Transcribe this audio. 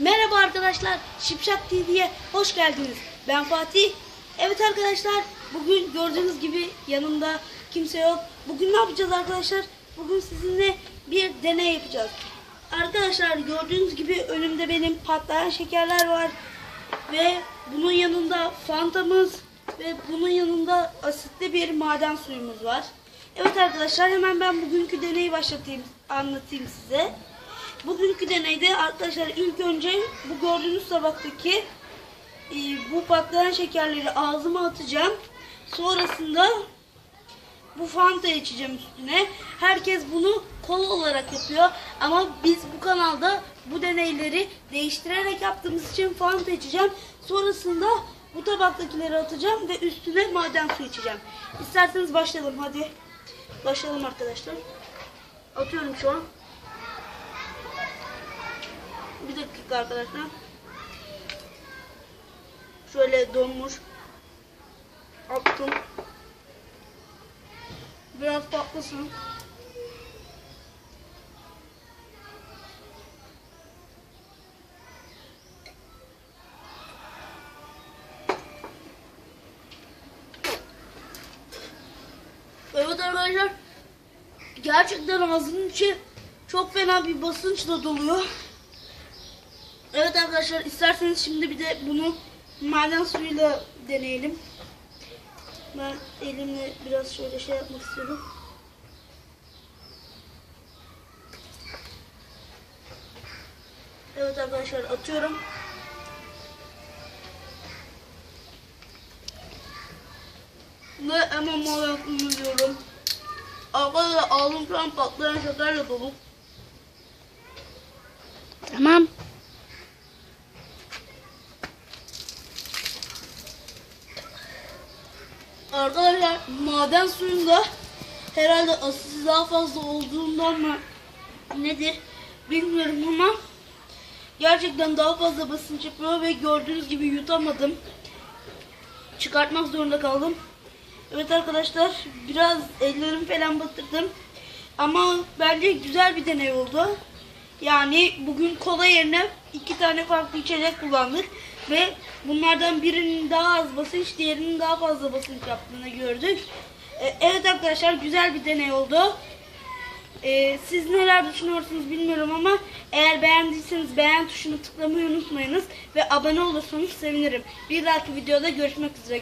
Merhaba arkadaşlar, Şipşak TV'ye hoş geldiniz. Ben Fatih. Evet arkadaşlar, bugün gördüğünüz gibi yanımda kimse yok. Bugün ne yapacağız arkadaşlar? Bugün sizinle bir deney yapacağız. Arkadaşlar gördüğünüz gibi önümde benim patlayan şekerler var. Ve bunun yanında fantamız ve bunun yanında asitli bir maden suyumuz var. Evet arkadaşlar hemen ben bugünkü deneyi başlatayım, anlatayım size. Bugünkü deneyde arkadaşlar ilk önce bu gördüğünüz tabaktaki e, bu patlayan şekerleri ağzıma atacağım. Sonrasında bu Fanta içeceğim üstüne. Herkes bunu kola olarak yapıyor. Ama biz bu kanalda bu deneyleri değiştirerek yaptığımız için Fanta içeceğim. Sonrasında bu tabaktakileri atacağım ve üstüne maden su içeceğim. İsterseniz başlayalım hadi. Başlayalım arkadaşlar. Atıyorum şu an. Bir dakika arkadaşlar. Şöyle donmuş. Attım. Biraz patlasın. Evet arkadaşlar. Gerçekten ağzının içi çok fena bir basınçla doluyor. Arkadaşlar isterseniz şimdi bir de bunu maden suyuyla deneyelim. Ben elimle biraz şöyle şey yapmak istiyorum. Evet arkadaşlar atıyorum. Ve hemen maden suyunu diyorum. Arkadaşlar ağzım şu an patlayan şekerle dolu. Tamam. Arkadaşlar maden suyunda herhalde asidi daha fazla olduğundan mı nedir bilmiyorum ama gerçekten daha fazla basınç yapıyor ve gördüğünüz gibi yutamadım. Çıkartmak zorunda kaldım. Evet arkadaşlar biraz ellerimi falan batırdım. Ama bence güzel bir deney oldu. Yani bugün kola yerine iki tane farklı içecek kullandık ve bunlardan birinin daha az basınç, diğerinin daha fazla basınç yaptığını gördük. Ee, Evet arkadaşlar güzel bir deney oldu. Ee, siz neler düşünüyorsunuz bilmiyorum ama eğer beğendiyseniz beğen tuşunu tıklamayı unutmayınız ve abone olursanız sevinirim. Bir dahaki videoda görüşmek üzere.